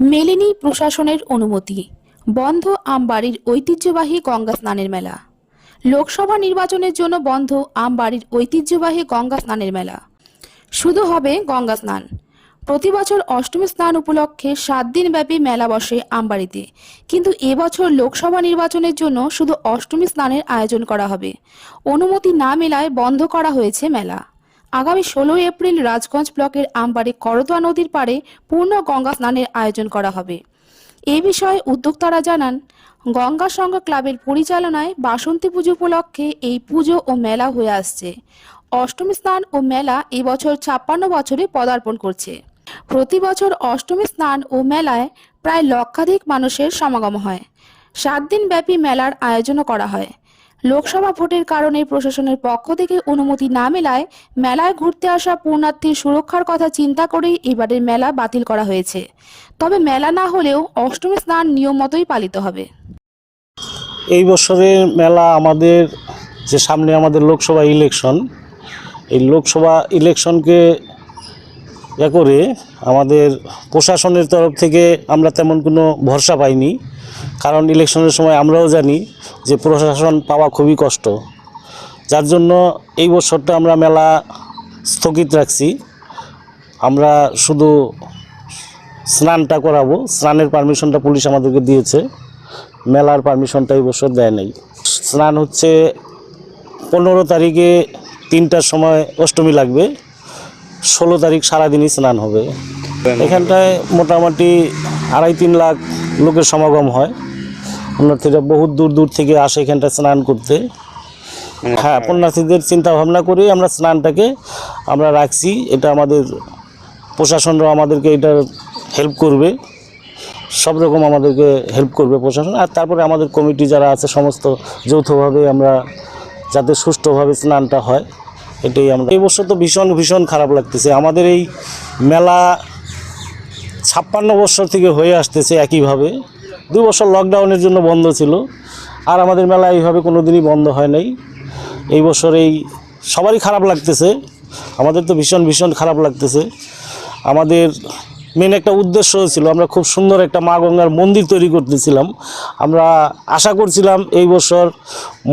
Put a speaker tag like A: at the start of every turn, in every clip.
A: মেলেনি প্রশাসনের অনুমতি। বন্ধ আমবাড়ির ঐতিহ্যবাহী গঙ্গা স্নানের মেলা। লোকসভা নির্বাচনের জন্য বন্ধ আমবাড়ির ঐতিহ্যবাহী গঙ্গা স্নানের মেলা। শুধু হবে গঙ্গা স্নান। প্রতি বছর অষ্টমী স্নান উপলক্ষে সাত দিনব্যাপী মেলা বসে আমবাড়িতে। কিন্তু এবছর লোকসভা নির্বাচনের জন্য শুধু অষ্টমী স্নানের আয়োজন করা হবে। অনুমতি না মেলায় বন্ধ করা হয়েছে মেলা। আগামী ষোলোই এপ্রিল রাজগঞ্জ ব্লকের আমবাড়ি করতোয়া নদীর পাড়ে পূর্ণ গঙ্গা স্নানের আয়োজন করা হবে। এ বিষয়ে উদ্যোক্তারা জানান, গঙ্গা সংঘ ক্লাবের পরিচালনায় বাসন্তী পুজো উপলক্ষে এই পুজো ও মেলা হয়ে আসছে। অষ্টমী স্নান ও মেলা এবছর ছাপ্পান্ন বছরে পদার্পণ করছে। প্রতি বছর অষ্টমী স্নান ও মেলায় প্রায় লক্ষাধিক মানুষের সমাগম হয়। সাত দিন ব্যাপী মেলার আয়োজনও করা হয়। লোকসভা ভোটের কারণে প্রশাসনের পক্ষ থেকে অনুমতি না মেলায় মেলায় ঘুরতে আসা পূর্ণার্থীর সুরক্ষার কথা চিন্তা করেই এবারের মেলা বাতিল করা হয়েছে। তবে মেলা না হলেও অষ্টমী স্নান নিয়ম মতোই পালিত হবে।
B: এই বছরের মেলা আমাদের যে সামনে আমাদের লোকসভা ইলেকশন, এই লোকসভা ইলেকশনকে ইয়ে করে আমাদের প্রশাসনের তরফ থেকে আমরা তেমন কোনো ভরসা পাইনি। কারণ ইলেকশনের সময় আমরাও জানি যে প্রশাসন পাওয়া খুবই কষ্ট। যার জন্য এই বছরটা আমরা মেলা স্থগিত রাখছি। আমরা শুধু স্নানটা করাবো, স্নানের পারমিশনটা পুলিশ আমাদেরকে দিয়েছে। মেলার পারমিশনটা এই বছর দেয় নাই। স্নান হচ্ছে পনেরো তারিখে তিনটার সময় অষ্টমী লাগবে। ষোলো তারিখ সারাদিনই স্নান হবে। এখানটায় মোটামুটি আড়াই তিন লাখ লোকের সমাগম হয়। পুণ্যার্থীরা বহুত দূর দূর থেকে আসে এখানটা স্নান করতে। হ্যাঁ পুণ্যার্থীদের চিন্তা ভাবনা করেই আমরা স্নানটাকে আমরা রাখছি। এটা আমাদের প্রশাসনরাও আমাদেরকে এটা হেল্প করবে। সব রকম আমাদেরকে হেল্প করবে প্রশাসন। আর তারপরে আমাদের কমিটি যারা আছে সমস্ত যৌথভাবে আমরা যাতে সুষ্ঠুভাবে স্নানটা হয়। এটাই আমরা। এই বছর তো ভীষণ ভীষণ খারাপ লাগতেছে। আমাদের এই মেলা ছাপ্পান্ন বছর থেকে হয়ে আসতেছে একইভাবে। দুই বছর লকডাউনের জন্য বন্ধ ছিল। আর আমাদের মেলা এইভাবে কোনো দিনই বন্ধ হয় নাই। এই বছর এই সবারই খারাপ লাগতেছে। আমাদের তো ভীষণ ভীষণ খারাপ লাগতেছে। আমাদের মেন একটা উদ্দেশ্য ছিল, আমরা খুব সুন্দর একটা মা গঙ্গার মন্দির তৈরি করতেছিলাম। আমরা আশা করছিলাম এই বছর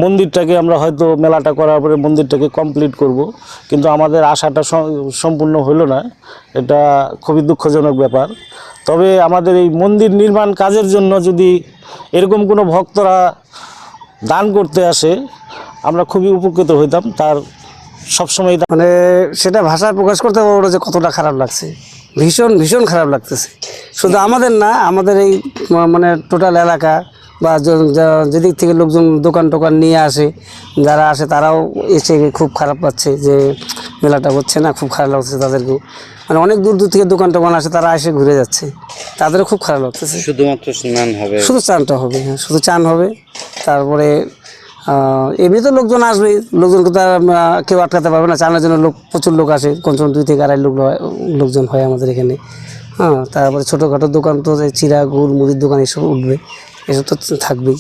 B: মন্দিরটাকে আমরা হয়তো মেলাটা করার পরে মন্দিরটাকে কমপ্লিট করব, কিন্তু আমাদের আশাটা সম্পূর্ণ হলো না। এটা খুবই দুঃখজনক ব্যাপার। তবে আমাদের এই মন্দির নির্মাণ কাজের জন্য যদি এরকম কোনো ভক্তরা দান করতে আসে, আমরা খুবই উপকৃত হইতাম। তার সবসময়
C: মানে সেটা ভাষায় প্রকাশ করতে পারব যে কতটা খারাপ লাগছে। ভীষণ ভীষণ খারাপ লাগতেছে। শুধু আমাদের না আমাদের এই মানে টোটাল এলাকা বা যেদিক থেকে লোকজন দোকান টোকান নিয়ে আসে যারা আসে তারাও এসে খুব খারাপ পাচ্ছে যে মেলাটা হচ্ছে না খুব খারাপ লাগছে তাদেরকেও। মানে অনেক দূর দূর থেকে দোকান টোকান আসে তারা এসে ঘুরে যাচ্ছে। তাদেরও খুব খারাপ লাগতেছে।
D: শুধুমাত্র স্নান হবে।
C: শুধু চানটা হবে হ্যাঁ শুধু চান হবে তারপরে এমনি তো লোকজন আসবে লোকজনকে তো কেউ আটকাতে পারবে না। চার জন্য লোক, প্রচুর লোক আসে। কমসে দুই থেকে আড়াই লোক লোকজন হয় আমাদের এখানে। হ্যাঁ তারপরে ছোটোখাটো দোকান তো চিরা, গুড়, মুড়ির দোকান এসব উঠবে। এসব তো থাকবেই।